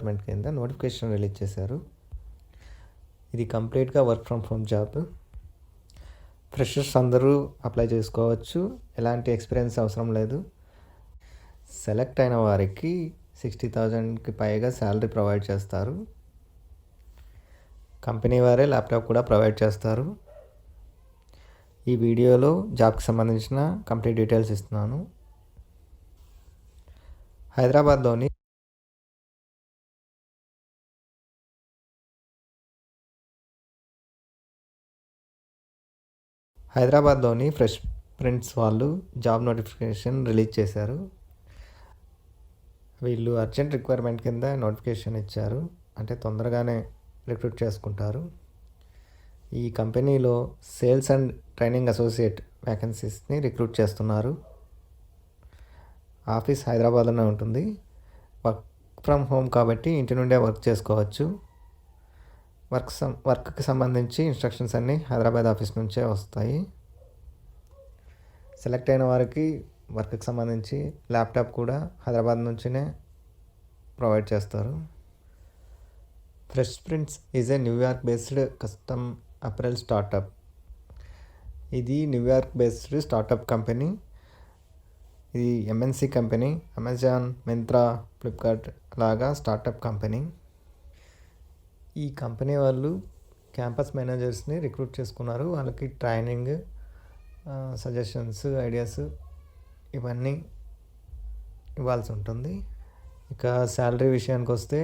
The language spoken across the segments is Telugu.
డిపార్ట్మెంట్ కింద నోటిఫికేషన్ రిలీజ్ చేశారు. ఇది కంప్లీట్గా work from home job freshers అందరూ అప్లై చేసుకోవచ్చు. ఎలాంటి ఎక్స్పీరియన్స్ అవసరం లేదు. సెలెక్ట్ అయిన వారికి సిక్స్టీ థౌజండ్కి పైగా శాలరీ ప్రొవైడ్ చేస్తారు. కంపెనీ వారే ల్యాప్టాప్ కూడా ప్రొవైడ్ చేస్తారు. ఈ వీడియోలో జాబ్కి సంబంధించిన కంప్లీట్ డీటెయిల్స్ ఇస్తున్నాను. హైదరాబాద్లోని హైదరాబాద్లోని ఫ్రెష్ ప్రింట్స్ వాళ్ళు జాబ్ నోటిఫికేషన్ రిలీజ్ చేశారు. వీళ్ళు అర్జెంట్ రిక్వైర్మెంట్ కింద నోటిఫికేషన్ ఇచ్చారు. అంటే తొందరగానే రిక్రూట్ చేసుకుంటారు. ఈ కంపెనీలో సేల్స్ అండ్ ట్రైనింగ్ అసోసియేట్ వ్యాకెన్సీస్ని రిక్రూట్ చేస్తున్నారు. ఆఫీస్ హైదరాబాద్లోనే ఉంటుంది. వర్క్ ఫ్రమ్ హోమ్ కాబట్టి ఇంటి నుండే వర్క్ చేసుకోవచ్చు. వర్క్ సం వర్క్కి సంబంధించి ఇన్స్ట్రక్షన్స్ అన్నీ హైదరాబాద్ ఆఫీస్ నుంచే వస్తాయి. సెలెక్ట్ అయిన వారికి వర్క్కి సంబంధించి ల్యాప్టాప్ కూడా హైదరాబాద్ నుంచినే ప్రొవైడ్ చేస్తారు. Fresh Prints is a New York based custom apparel startup ఇది New York based startup company ఇది MNC company Amazon Myntra Flipkart లాగా స్టార్టప్ కంపెనీ ఈ కంపెనీ వాళ్ళు క్యాంపస్ మేనేజర్స్ని రిక్రూట్ చేసుకున్నారు. వాళ్ళకి ట్రైనింగ్ సజెషన్స్ ఐడియాస్ ఇవన్నీ ఇవ్వాల్సి ఉంటుంది. ఇక శాలరీ విషయానికి వస్తే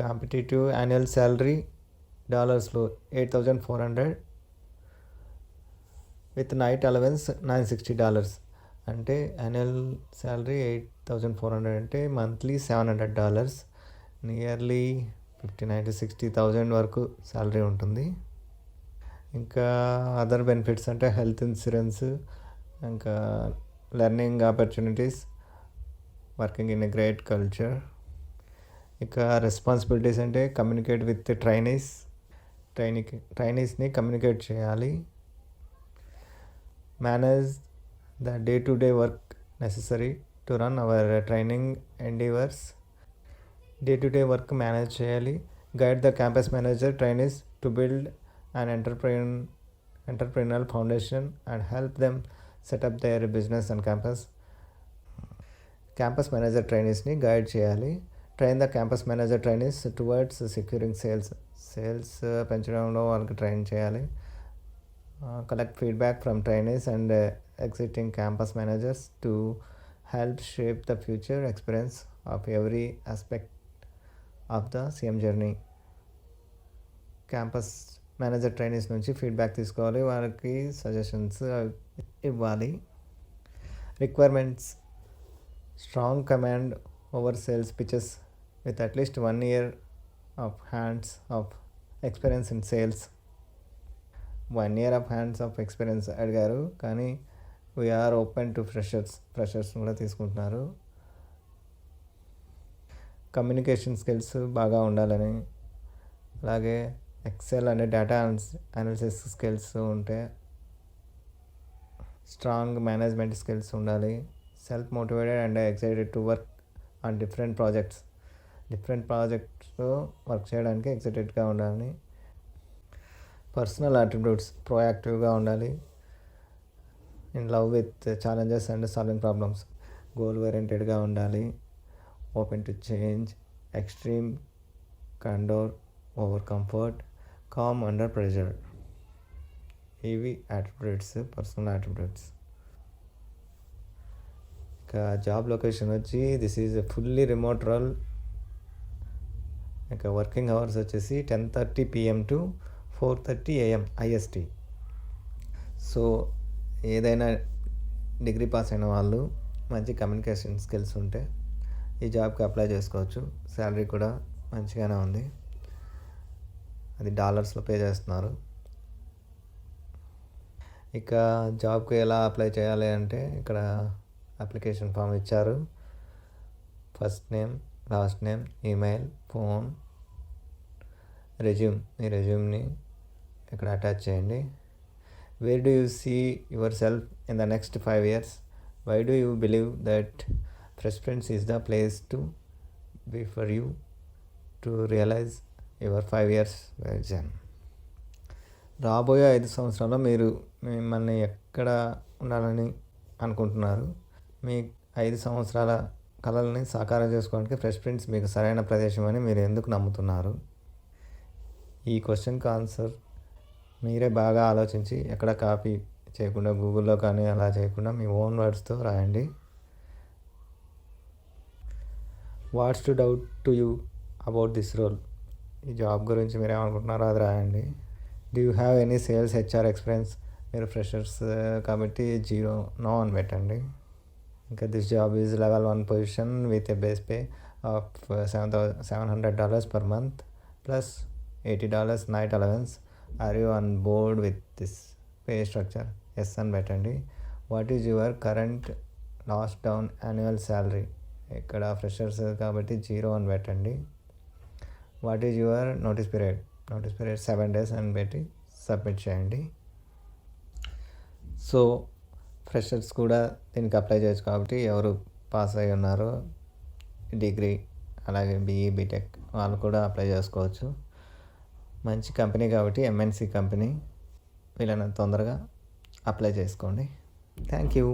competitive annual salary డాలర్స్లో eight thousand four hundred with night allowance nine sixty dollars. అంటే annual salary eight thousand four hundred అంటే monthly seven hundred dollars. Nearly fifty nine to sixty thousand వరకు శాలరీ ఉంటుంది. ఇంకా అదర్ బెనిఫిట్స్ అంటే హెల్త్ ఇన్సూరెన్స్ ఇంకా learning opportunities working in a great culture. ఇక రెస్పాన్సిబిలిటీస్ అంటే కమ్యూనికేట్ విత్ ట్రైనీస్ ట్రైనీకి ట్రైనీస్ని కమ్యూనికేట్ చేయాలి. Manage the day to day work necessary to run our training endeavours. Day to day work manage చేయాలి guide the campus manager trainees to build and ఎంటర్ప్రైన్ entrepreneurial foundation and help them set up their business and campus campus manager ట్రైనీస్ని guide చేయాలి train the campus manager trainees towards securing sales sales పెంచడంలో వాళ్ళకి ట్రైన్ చేయాలి collect feedback from trainees and exiting campus managers to help shape the future experience of every aspect of the CM journey. Campus manager trainees నుంచి ఫీడ్బ్యాక్ తీసుకోవాలి వారికి సజెషన్స్ ఇవ్వాలి. Requirements strong command over sales pitches with at least one year of hands of experience in sales. One year of hands of experience అడిగారు కానీ we're open to freshers freshers కూడా తీసుకుంటున్నారు. కమ్యూనికేషన్ స్కిల్స్ బాగా ఉండాలని అలాగే ఎక్సెల్ అనే డేటా అనాలిసిస్ స్కిల్స్ ఉంటే స్ట్రాంగ్ మేనేజ్మెంట్ స్కిల్స్ ఉండాలి. Self motivated and excited to work on different projects. Different ప్రాజెక్ట్స్లో work చేయడానికి ఎక్సైటెడ్గా ఉండాలి పర్సనల్ అట్రిబ్యూట్స్ ప్రోయాక్టివ్గా ఉండాలి. In love with challenges and solving problems. Goal ఓరియంటెడ్గా ఉండాలి. Open to change extreme candour over comfort calm under pressure ఇవి యాటిట్యూడ్స్ పర్సనల్ యాటిట్యూడ్స్ ఇంకా జాబ్ లొకేషన్ వచ్చి this is fully remote role ఇంకా వర్కింగ్ అవర్స్ వచ్చేసి ten thirty PM to four thirty AM IST so ఏదైనా డిగ్రీ పాస్ అయిన వాళ్ళు మంచి కమ్యూనికేషన్ స్కిల్స్ ఉంటే ఈ జాబ్కి అప్లై చేసుకోవచ్చు. శాలరీ కూడా మంచిగానే ఉంది. అది డాలర్స్లో పే చేస్తున్నారు. ఇక జాబ్కి ఎలా అప్లై చేయాలి అంటే ఇక్కడ అప్లికేషన్ ఫామ్ ఇచ్చారు. First name last name email phone resume. మీ రెజ్యూమ్ని ఇక్కడ అటాచ్ చేయండి. Where do you see yourself in the next five years why do you believe that fresh friends is the place to be for you to realise your five years vision రాబోయే ఐదు సంవత్సరాల్లో మీరు మిమ్మల్ని ఎక్కడ ఉండాలని అనుకుంటున్నారు? మీ ఐదు సంవత్సరాల కళల్ని సాకారం చేసుకోవడానికి ఫ్రెష్ ప్రింట్స్ మీకు సరైన ప్రదేశం అని మీరు ఎందుకు నమ్ముతున్నారు? ఈ క్వశ్చన్కి ఆన్సర్ మీరే బాగా ఆలోచించి ఎక్కడ కాపీ చేయకుండా గూగుల్లో కానీ అలా చేయకుండా మీ ఓన్ వర్డ్స్తో రాయండి. What's to doubt to you about this role? ఈ జాబ్ గురించి మీరు ఏమనుకుంటున్నారో అది రాయండి. Do you have any sales HR experience? మీరు ఫ్రెషర్స్ కాబట్టి జీరో నో అని పెట్టండి. ఇంకా this job is level one position with a base pay of seven thou seven hundred dollars per month plus eighty dollars night allowance. Are you on board with this pay structure? Yes అని పెట్టండి. What is your current last drawn annual salary ఇక్కడ ఫ్రెషర్స్ కాబట్టి జీరో అని పెట్టండి. What is your notice period? Notice period seven days అని పెట్టి సబ్మిట్ చేయండి. సో ఫ్రెషర్స్ కూడా దీనికి అప్లై చేయొచ్చు కాబట్టి ఎవరు పాస్ అయి ఉన్నారో డిగ్రీ అలాగే బీఈ బీటెక్ వాళ్ళు కూడా అప్లై చేసుకోవచ్చు. మంచి కంపెనీ కాబట్టి ఎంఎన్సి కంపెనీ వీళ్ళని తొందరగా అప్లై చేసుకోండి. Thank you.